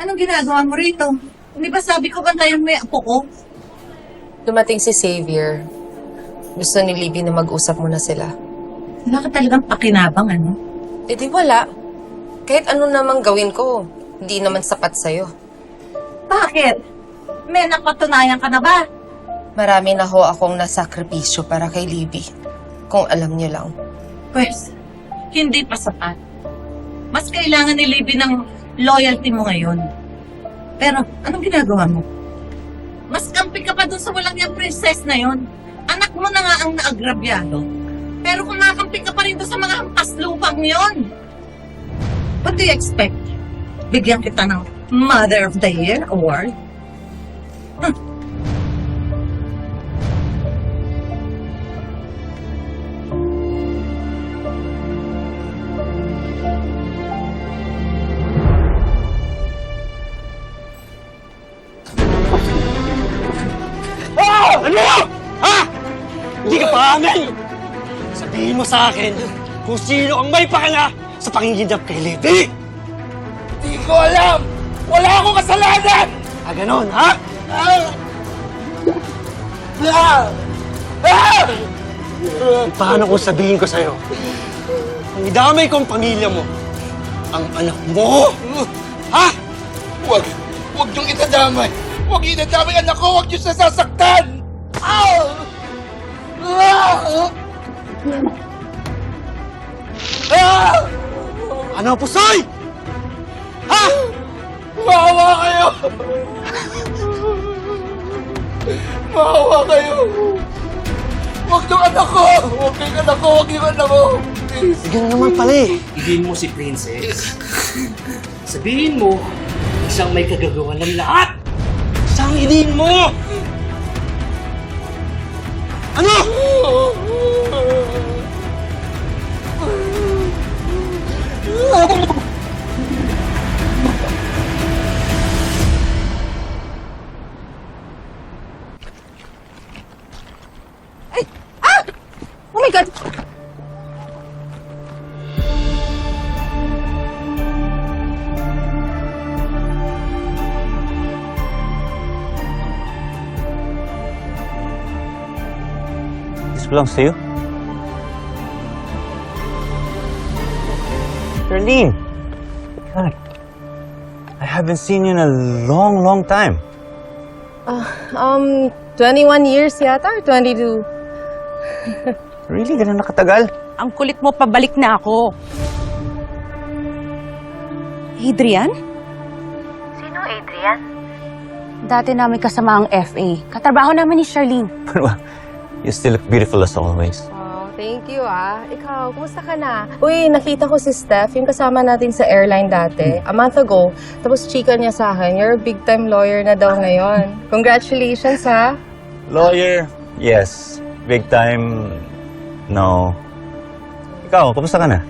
Anong ginagawa mo rito? Hindi ba sabi ko bantayan mo yung apo ko? Dumating si Xavier. Gusto ni Libby na mag-usap muna sila. Wala ka talagang pakinabang, ano? Eh di wala. Kahit ano namang gawin ko, hindi naman sapat sa'yo. Bakit? May napatunayan ka na ba? Marami na ho akong nasakripisyo para kay Libby. Kung alam niyo lang. Pwes, hindi pa sapat. Mas kailangan ni Libby ng loyalty mo ngayon. Pero, anong ginagawa mo? Mas kampi ka pa dun sa walang yung princess na yon. Anak mo na nga ang naagrabyado. Pero kumakampi ka pa rin doon sa mga hampas lupang yon. What do you expect? Bigyan kita ng Mother of the Year award? Ah! Sa akin kung sino ang may pakanga sa panginginap kay Libby! Hindi ko alam! Wala akong kasalanan! Ah, ganon, ha? Ah! Ah! Ah! Paano kung sabihin ko sa'yo? Ang idamay kong pamilya mo, ang anak mo! Ha? Huwag! Huwag niyong itadamay! Huwag niyo itadamay anak ko! Huwag niyo sasaktan! Ah! Ah! Ano, pusoy? Ha? Maawa kayo! Maawa kayo! Huwag niyong anak ko! Huwag niyong anak ko! Huwag niyong anak ko! Please! Ganun naman pala eh. Sabihin mo si Princess. Sabihin mo, isang may kagagawa ng lahat. Saan iliin mo? Ano? My God! This belongs to you? Charlene! God, I haven't seen you in a long, long time. Um, 21 years yata or 22? Really? Ganun nakatagal? Ang kulit mo, pabalik na ako. Adrian? Sino Adrian? Dati namin kasama ang FA. Katrabaho naman ni Charlene. Pero, you still look beautiful as always. Oh, thank you ah. Ikaw, kumusta ka na? Uy, nakita ko si Steph, yung kasama natin sa airline dati, a month ago. Tapos chika niya sa akin, you're a big-time lawyer na daw ngayon. Congratulations ha. Lawyer? Yes. Big time? No. Ikaw, kumusta ka na?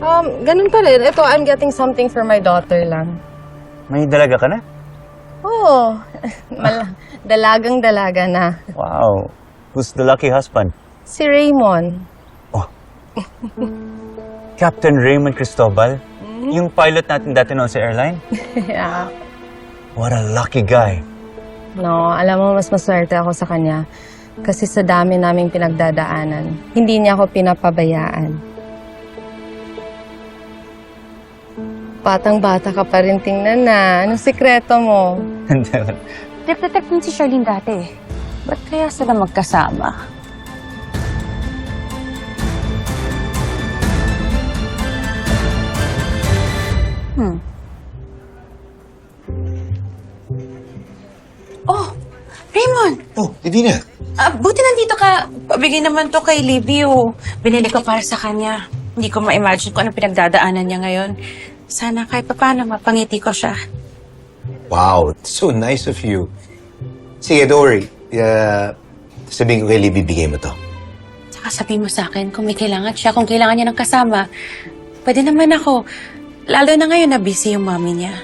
Um, ganun pa rin. Ito, I'm getting something for my daughter lang. May dalaga ka na? Oo. Mal- dalagang dalaga na. Wow. Who's the lucky husband? Si Raymond. Captain Raymond Cristobal? Yung pilot natin dati noon sa airline? yeah. What a lucky guy. No, alam mo, mas maswerte ako sa kanya. Kasi sa dami naming pinagdadaanan, hindi niya ako pinapabayaan. Batang-bata ka pa rin tingnan na. Anong sikreto mo? Din si Charlene dati. Ba't kaya sila magkasama? Hmm. Raymond! Oh, hindi na. Ah, buti nandito ka. Pabigay naman to kay Libby, oh. Binili ko para sa kanya. Hindi ko ma-imagine kung anong pinagdadaanan niya ngayon. Sana kahit paano mapangiti ko siya. Wow, so nice of you. Sige, don't worry. Uh, sabihin ko kay Libby, bigay mo to. Saka sabihin mo sa akin kung may kailangan siya, kung kailangan niya ng kasama. Pwede naman ako. Lalo na ngayon na busy yung mami niya.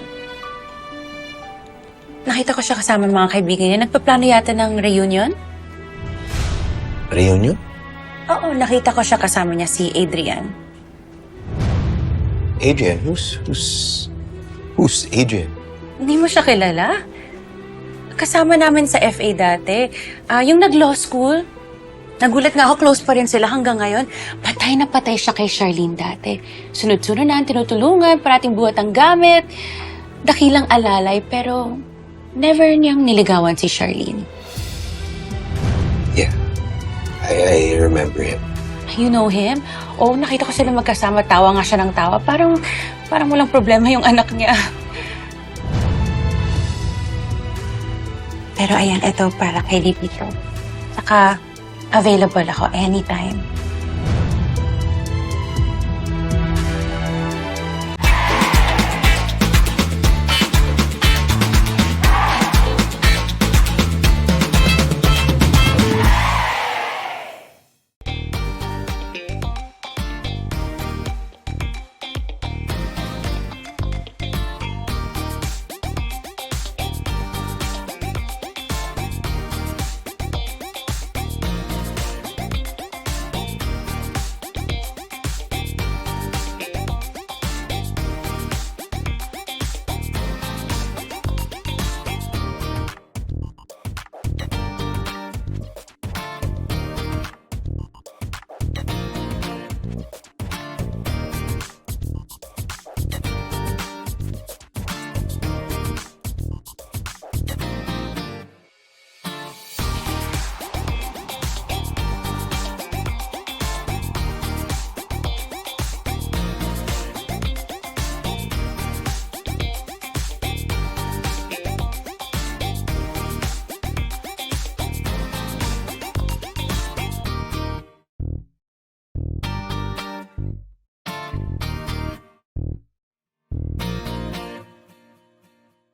Nakita ko siya kasama ng mga kaibigan niya. Nagpaplano yata ng reunion? Reunion? Oo, nakita ko siya kasama niya si Adrian. Adrian? Who's, who's, who's Adrian? Hindi mo siya kilala? Kasama namin sa FA dati. Ah, yung nag-law school. Nagulat nga ako, close pa rin sila hanggang ngayon. Patay na patay siya kay Charlene dati. Sunod-sunod na, tinutulungan, parating buhat ang gamit. Dakilang alalay, pero never niyang niligawan si Charlene. Yeah. I, I remember him. You know him? Oo, nakita ko sila magkasama. Tawa nga siya ng tawa. Parang, parang walang problema yung anak niya. Pero ayan, ito para kay Lipito. Saka, available ako anytime.